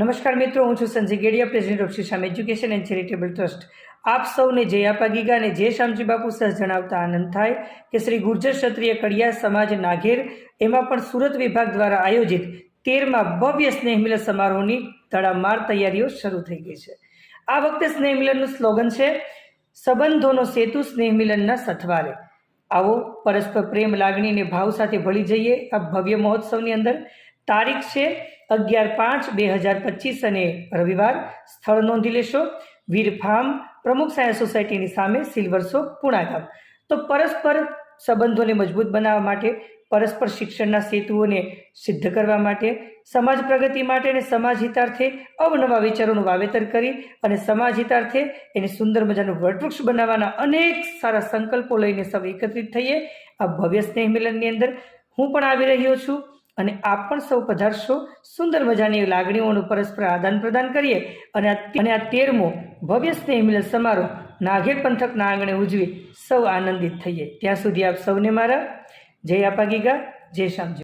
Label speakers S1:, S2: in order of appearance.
S1: નમસ્કાર મિત્રો, હું છું Sanjay Gediya president of Shisham education and charitable trust. આપ સૌને જય આપા ગીગા અને જય શામજી બાપુ સહ જણાવતા આનંદ થાય કે શ્રી ગુર્જર ક્ષત્રિય કડિયા સમાજ નાઘેર, એમાં પણ સુરત વિભાગ દ્વારા આયોજિત તેરમાં ભવ્ય સ્નેહ મિલન સમારોહની તડામાર તૈયારીઓ શરૂ થઈ ગઈ છે. આ વખતે સ્નેહ મિલનનું સ્લોગન છે, સંબંધોનો સેતુ સ્નેહ મિલનના સથવારે. આવો પરસ્પર પ્રેમ, લાગણી અને ભાવ સાથે ભળી જઈએ આ ભવ્ય મહોત્સવની અંદર. તારીખ છે અગિયાર પાંચ બે હજાર પચીસ અને રવિવાર. સ્થળ નોંધી લેશો. વીર ફાર્મ પ્રમુખ સાયન્સ સોસાયટીની સામે સિલ્વર શોપ તો પરસ્પર સંબંધોને મજબૂત બનાવવા માટે, પરસ્પર શિક્ષણના સેતુઓને સિદ્ધ કરવા માટે, સમાજ પ્રગતિ માટે અને સમાજ હિતાર્થે અવનવા વિચારોનું વાવેતર કરી અને સમાજ હિતાર્થે એને સુંદર મજાનું વટવૃક્ષ બનાવવાના અનેક સારા સંકલ્પો લઈને સૌ એકત્રિત થઈએ. આ ભવ્ય સ્નેહ મિલનની અંદર હું પણ આવી રહ્યો છું. અને આપ પણ સૌ પધારશો. સુંદર મજાની લાગણીઓનું પરસ્પર આદાન પ્રદાન કરીએ અને અને આ તેરમો ભવ્ય સ્નેહ મિલન સમારોહ નાઘેર પંથકના આંગણે ઉજવી સૌ આનંદિત થઈએ. ત્યાં સુધી આપ સૌને મારા જય આપા ગીગા, જય શ્યામજી.